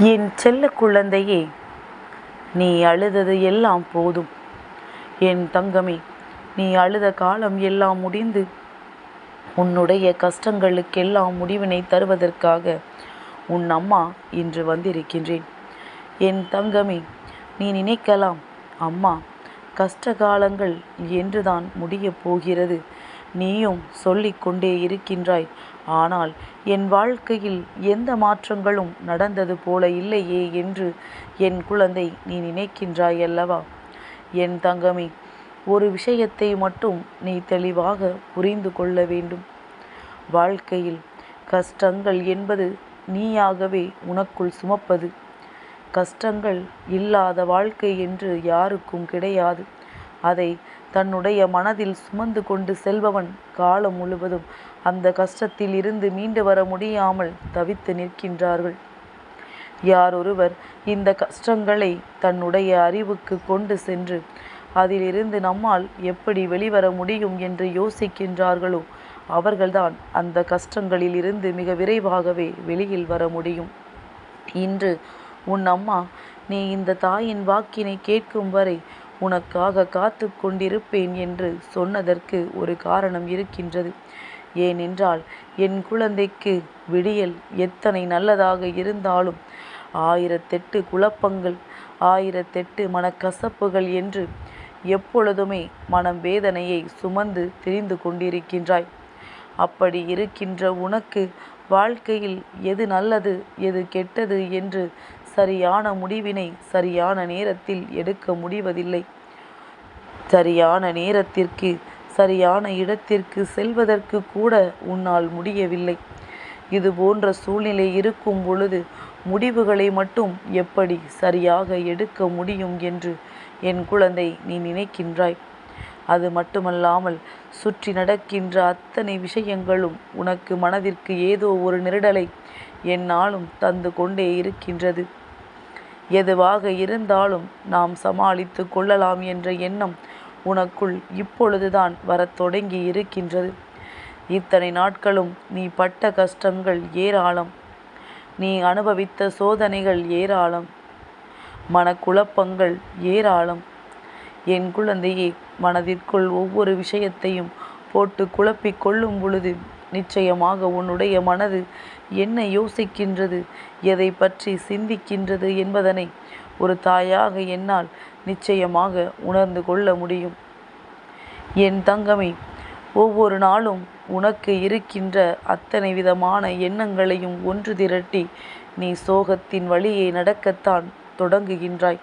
என் செல்ல குழந்தையே நீ அழுதது எல்லாம் போதும். என் தங்கமே நீ அழுத காலம் எல்லாம் முடிந்து உன்னுடைய கஷ்டங்களுக்கெல்லாம் முடிவினை தருவதற்காக உன் அம்மா இன்று வந்திருக்கின்றேன். என் தங்கமே நீ நினைக்கலாம் அம்மா கஷ்ட காலங்கள் என்றுதான் முடியப் போகிறது. நீயும் சொல்லிக்கொண்டே இருக்கின்றாய். ஆனால் என் வாழ்க்கையில் எந்த மாற்றங்களும் நடந்தது போல இல்லையே என்று என் குழந்தை நீ நினைக்கின்றாய் அல்லவா? என் தங்கமி ஒரு விஷயத்தை மட்டும் நீ தெளிவாக புரிந்து கொள்ள வேண்டும். வாழ்க்கையில் கஷ்டங்கள் என்பது நீயாகவே உனக்குள் சுமப்பது. கஷ்டங்கள் இல்லாத வாழ்க்கை என்று யாருக்கும் கிடையாது. அதை தன்னுடைய மனதில் சுமந்து கொண்டு செல்பவன் காலம் முழுவதும் அந்த கஷ்டத்தில் இருந்து மீண்டு வர முடியாமல் தவித்து நிற்கின்றார்கள். யாரொருவர் இந்த கஷ்டங்களை தன்னுடைய அறிவுக்கு கொண்டு சென்று அதிலிருந்து நம்மால் எப்படி வெளிவர முடியும் என்று யோசிக்கின்றார்களோ அவர்கள்தான் அந்த கஷ்டங்களில் இருந்து மிக விரைவாகவே வெளியில் வர முடியும். இன்று உன் அம்மா நீ இந்த தாயின் வாக்கினை கேட்கும் வரை உனக்காக காத்து கொண்டிருப்பேன் என்று சொன்னதற்கு ஒரு காரணம் இருக்கின்றது. ஏனென்றால் என் குழந்தைக்கு விடியல் எத்தனை நல்லதாக இருந்தாலும் ஆயிரத்தெட்டு குழப்பங்கள் ஆயிரத்தெட்டு மனக்கசப்புகள் என்று எப்பொழுதுமே மனம் வேதனையை சுமந்து திரிந்து கொண்டிருக்கின்றாய். அப்படி இருக்கின்ற உனக்கு வாழ்க்கையில் எது நல்லது எது கெட்டது என்று சரியான முடிவினை சரியான நேரத்தில் எடுக்க முடிவதில்லை. சரியான நேரத்திற்கு சரியான இடத்திற்கு செல்வதற்கு கூட உன்னால் முடியவில்லை. இது போன்ற சூழ்நிலை இருக்கும் பொழுது முடிவுகளை மட்டும் எப்படி சரியாக எடுக்க முடியும் என்று என் குழந்தை நீ நினைக்கின்றாய். அது மட்டுமல்லாமல் சுற்றி நடக்கின்ற அத்தனை விஷயங்களும் உனக்கு மனதிற்கு ஏதோ ஒரு நெருடலை என்னாலும் தந்து கொண்டே இருக்கின்றது. எதுவாக இருந்தாலும் நாம் சமாளித்து கொள்ளலாம் என்ற எண்ணம் உனக்குள் இப்பொழுதுதான் வரத் தொடங்கி இருக்கின்றது. இத்தனை நாட்களும் நீ பட்ட கஷ்டங்கள் ஏராளம். நீ அனுபவித்த சோதனைகள் ஏராளம். மனக்குழப்பங்கள் ஏராளம். என் குழந்தையே மனதிற்குள் ஒவ்வொரு விஷயத்தையும் போட்டு குழப்பிக் கொள்ளும் பொழுது நிச்சயமாக உன்னுடைய மனது என்ன யோசிக்கின்றது எதை பற்றி சிந்திக்கின்றது என்பதனை ஒரு தாயாக என்னால் நிச்சயமாக உணர்ந்து கொள்ள முடியும். என் தங்கமே ஒவ்வொரு நாளும் உனக்கு இருக்கின்ற அத்தனை விதமான எண்ணங்களையும் ஒன்று திரட்டி நீ சோகத்தின் வழியே நடக்கத்தான் தொடங்குகின்றாய்.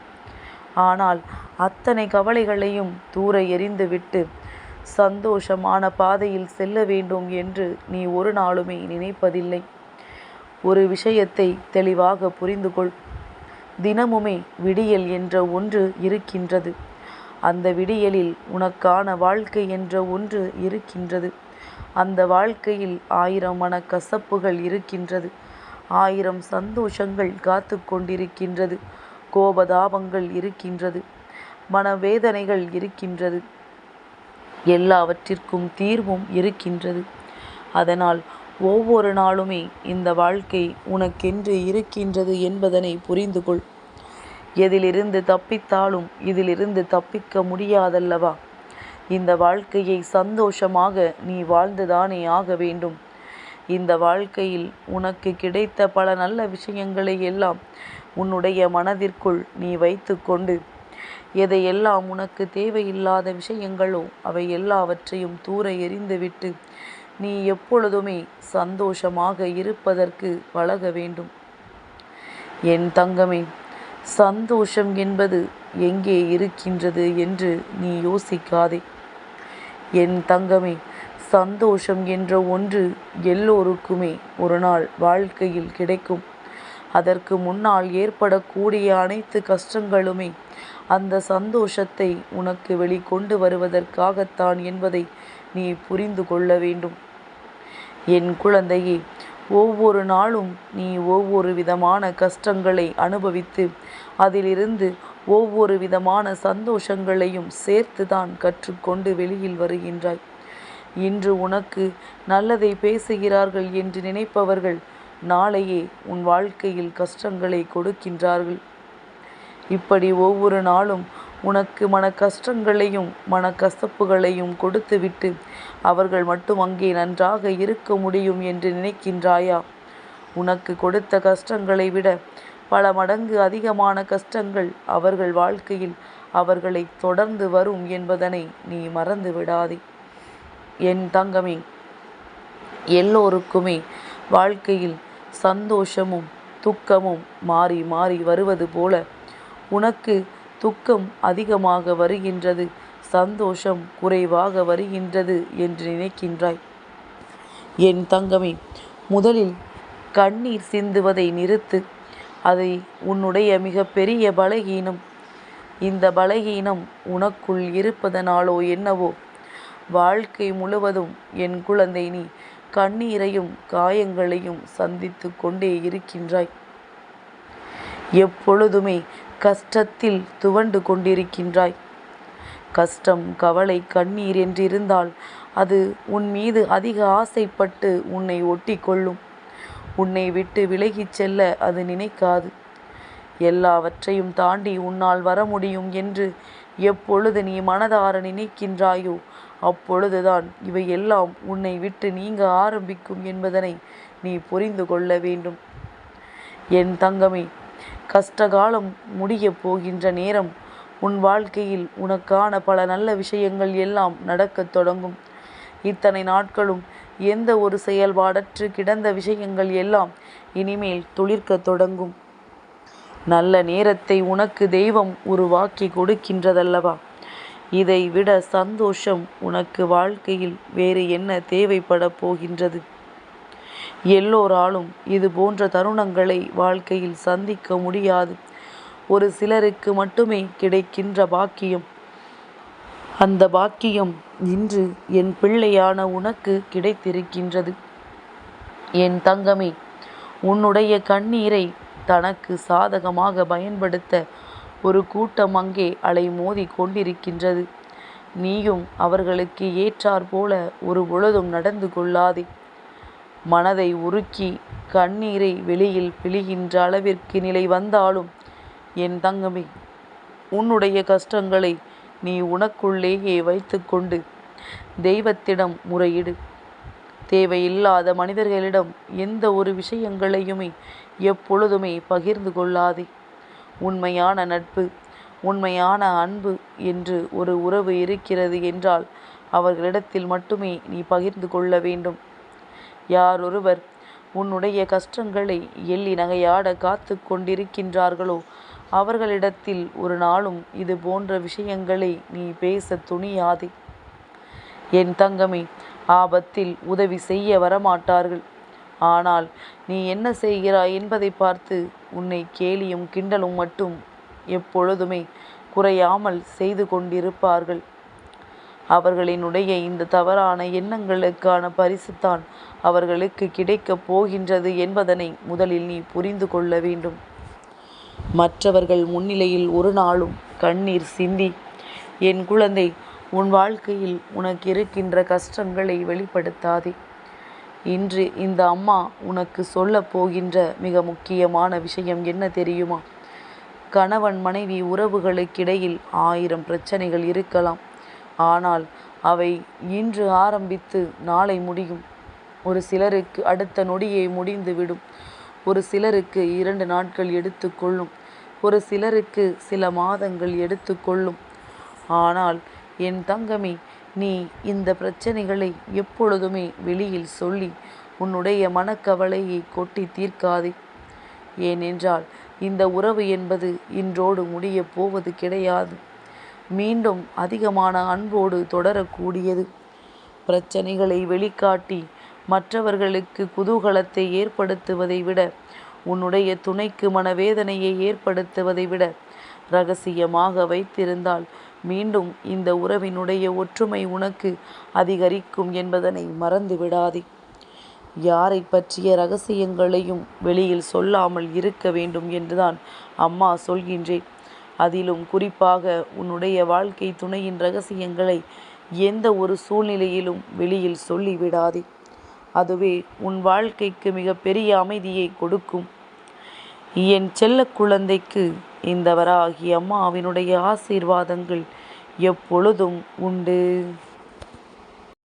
ஆனால் அத்தனை கவலைகளையும் தூர எறிந்துவிட்டு சந்தோஷமான பாதையில் செல்ல வேண்டும் என்று நீ ஒரு நாளுமே நினைப்பதில்லை. ஒரு விஷயத்தை தெளிவாக புரிந்து கொள். தினமுமே விடியல் என்ற ஒன்று இருக்கின்றது. அந்த விடியலில் உனக்கான வாழ்க்கை என்ற ஒன்று இருக்கின்றது. அந்த வாழ்க்கையில் ஆயிரம் மன கசப்புகள் இருக்கின்றது. ஆயிரம் சந்தோஷங்கள் காத்து கொண்டிருக்கின்றது. கோபதாபங்கள் இருக்கின்றது. மனவேதனைகள் இருக்கின்றது. எல்லாவற்றிற்கும் தீர்வும் இருக்கின்றது. அதனால் ஒவ்வொரு நாளுமே இந்த வாழ்க்கை உனக்கென்று இருக்கின்றது என்பதனை புரிந்து கொள் எதிலிருந்து தப்பித்தாலும் இதிலிருந்து தப்பிக்க முடியாதல்லவா? இந்த வாழ்க்கையை சந்தோஷமாக நீ வாழ்ந்துதானே ஆக வேண்டும். இந்த வாழ்க்கையில் உனக்கு கிடைத்த பல நல்ல விஷயங்களை எல்லாம் உன்னுடைய மனதிற்குள் நீ வைத்து கொண்டு எதையெல்லாம் உனக்கு தேவையில்லாத விஷயங்களோ அவை எல்லாவற்றையும் தூர எறிந்துவிட்டு நீ எப்பொழுதுமே சந்தோஷமாக இருப்பதற்கு பழக வேண்டும். என் தங்கமே சந்தோஷம் என்பது எங்கே இருக்கின்றது என்று நீ யோசிக்காதே. என் தங்கமே சந்தோஷம் என்ற ஒன்று எல்லோருக்குமே ஒரு நாள் வாழ்க்கையில் கிடைக்கும். அதற்கு முன்னால் ஏற்படக்கூடிய அனைத்து கஷ்டங்களுமே அந்த சந்தோஷத்தை உனக்கு வெளிக்கொண்டு வருவதற்காகத்தான் என்பதை நீ புரிந்து கொள்ள வேண்டும். என் குழந்தையே ஒவ்வொரு நாளும் நீ ஒவ்வொரு விதமான கஷ்டங்களை அனுபவித்து அதிலிருந்து ஒவ்வொரு விதமான சந்தோஷங்களையும் சேர்த்துதான் கற்றுக்கொண்டு வெளியில் வருகின்றாய். இன்று உனக்கு நல்லதை பேசுகிறார்கள் என்று நினைப்பவர்கள் நாளையே உன் வாழ்க்கையில் கஷ்டங்களை கொடுக்கின்றார்கள். இப்படி ஒவ்வொரு நாளும் உனக்கு மன கஷ்டங்களையும் மன கசப்புகளையும் கொடுத்துவிட்டு அவர்கள் மட்டும் அங்கே நன்றாக இருக்க முடியும் என்று நினைக்கின்றாயா? உனக்கு கொடுத்த கஷ்டங்களை விட பல மடங்கு அதிகமான கஷ்டங்கள் அவர்கள் வாழ்க்கையில் அவர்களை தொடர்ந்து வரும் என்பதனை நீ மறந்து விடாதே. என் தங்கமே எல்லோருக்குமே வாழ்க்கையில் சந்தோஷமும் துக்கமும் மாறி மாறி வருவது போல உனக்கு துக்கம் அதிகமாக வருகின்றது சந்தோஷம் குறைவாக வருகின்றது என்று நினைக்கின்றாய். என் தங்கமே முதலில் கண்ணீர் சிந்துவதை நிறுத்து. அதை உன்னுடைய மிகப்பெரிய பலகீனம் இந்த பலகீனம் உனக்குள் இருப்பதனாலோ என்னவோ? வாழ்க்கை முழுவதும் என் குழந்தை நீ கண்ணீரையும் காயங்களையும் சந்தித்து கொண்டே இருக்கின்றாய். எப்பொழுதுமே கஷ்டத்தில் துவண்டு கொண்டிருக்கின்றாய். கஷ்டம் கவலை கண்ணீர் என்றிருந்தால் அது உன் மீது அதிக ஆசைப்பட்டு உன்னை ஒட்டி கொள்ளும் உன்னை விட்டு விலகிச் செல்ல அது நினைக்காது. எல்லாவற்றையும் தாண்டி உன்னால் வர முடியும் என்று எப்பொழுது நீ மனதார நினைக்கின்றாயோ அப்பொழுதுதான் இவை எல்லாம் உன்னை விட்டு நீங்க ஆரம்பிக்கும் என்பதனை நீ புரிந்து கொள்ள வேண்டும். என் தங்கமே கஷ்டகாலம் முடியப் போகின்ற நேரம் உன் வாழ்க்கையில் உனக்கான பல நல்ல விஷயங்கள் எல்லாம் நடக்கத் தொடங்கும். இத்தனை நாட்களும் எந்த ஒரு செயல்பாடற்று கிடந்த விஷயங்கள் எல்லாம் இனிமேல் துளிர்க்கத் தொடங்கும். நல்ல நேரத்தை உனக்கு தெய்வம் உருவாக்கி கொடுக்கின்றதல்லவா? இதை விட சந்தோஷம் உனக்கு வாழ்க்கையில் வேறு என்ன தேவைப்பட போகின்றது? எல்லோராலும் இது போன்ற தருணங்களை வாழ்க்கையில் சந்திக்க முடியாது. ஒரு சிலருக்கு மட்டுமே கிடைக்கின்ற பாக்கியம். அந்த பாக்கியம் இன்று என் பிள்ளையான உனக்கு கிடைத்திருக்கின்றது. என் தங்கமே உன்னுடைய கண்ணீரை தனக்கு சாதகமாக பயன்படுத்த ஒரு கூட்டம் அங்கே அலைமோதி கொண்டிருக்கின்றது. நீயும் அவர்களுக்கு ஏற்றாற்போல ஒரு பொழுதும் நடந்து கொள்ளாதே. மனதை உருக்கி கண்ணீரை வெளியில் பிழிகின்ற அளவிற்கு நிலை வந்தாலும் என் தங்கமே உன்னுடைய கஷ்டங்களை நீ உனக்குள்ளேயே வைத்துக்கொண்டு தெய்வத்திடம் முறையிடு. தேவையில்லாத மனிதர்களிடம் எந்த ஒரு விஷயங்களையுமே எப்பொழுதுமே பகிர்ந்து கொள்ளாதே. உண்மையான நட்பு உண்மையான அன்பு என்று ஒரு உறவு இருக்கிறது என்றால் அவர்களிடத்தில் மட்டுமே நீ பகிர்ந்து கொள்ள வேண்டும். யார் ஒருவர் உன்னுடைய கஷ்டங்களை எள்ளி நகையாட காத்து கொண்டிருக்கின்றார்களோ அவர்களிடத்தில் ஒரு நாளும் இது போன்ற விஷயங்களை நீ பேச துணியாதே. என் தங்கமே ஆபத்தில் உதவி செய்ய வரமாட்டார்கள். ஆனால் நீ என்ன செய்கிறாய் என்பதை பார்த்து உன்னை கேலியும் கிண்டலும் மட்டும் எப்பொழுதுமே குறையாமல் செய்து கொண்டிருப்பார்கள். அவர்களினுடைய இந்த தவறான எண்ணங்களுக்கான பரிசுத்தான் அவர்களுக்கு கிடைக்கப் போகின்றது என்பதனை முதலில் நீ புரிந்து கொள்ள வேண்டும். மற்றவர்கள் முன்னிலையில் ஒரு நாளும் கண்ணீர் சிந்தி என் குழந்தை உன் வாழ்க்கையில் உனக்கு இருக்கின்ற கஷ்டங்களை வெளிப்படுத்தாதே. இன்று இந்த அம்மா உனக்கு சொல்ல போகின்ற மிக முக்கியமான விஷயம் என்ன தெரியுமா? கணவன் மனைவி உறவுகளுக்கிடையில் ஆயிரம் பிரச்சனைகள் இருக்கலாம். ஆனால் அவை இன்று ஆரம்பித்து நாளை முடியும். ஒரு சிலருக்கு அடுத்த நொடியை முடிந்துவிடும் ஒரு சிலருக்கு இரண்டு நாட்கள் எடுத்துக்கொள்ளும் ஒரு சிலருக்கு சில மாதங்கள் எடுத்துக்கொள்ளும் ஆனால் என் தங்கமே நீ இந்த பிரச்சனைகளை எப்பொழுதுமே வெளியில் சொல்லி உன்னுடைய மனக்கவலையை கொட்டி தீர்க்காதே. ஏனென்றால் இந்த உறவு என்பது இன்றோடு முடியப் போவது கிடையாது. மீண்டும் அதிகமான அன்போடு தொடரக்கூடியது. பிரச்சனைகளை வெளிக்காட்டி மற்றவர்களுக்கு குதூகலத்தை ஏற்படுத்துவதை விட உன்னுடைய துணைக்கு மனவேதனையை ஏற்படுத்துவதை விட ரகசியமாக வைத்திருந்தால் மீண்டும் இந்த உறவினுடைய ஒற்றுமை உனக்கு அதிகரிக்கும் என்பதனை மறந்து விடாதே யாரை பற்றிய ரகசியங்களையும் வெளியில் சொல்லாமல் இருக்க வேண்டும் என்றுதான் அம்மா சொல்கின்றேன். அதிலும் குறிப்பாக உன்னுடைய வாழ்க்கை துணையின் ரகசியங்களை எந்த ஒரு சூழ்நிலையிலும் வெளியில் சொல்லிவிடாதே. அதுவே உன் வாழ்க்கைக்கு மிகப்பெரிய அமைதியை கொடுக்கும். என் செல்ல குழந்தைக்கு இந்த வராகி அம்மாவினுடைய ஆசீர்வாதங்கள் எப்பொழுதும் உண்டு.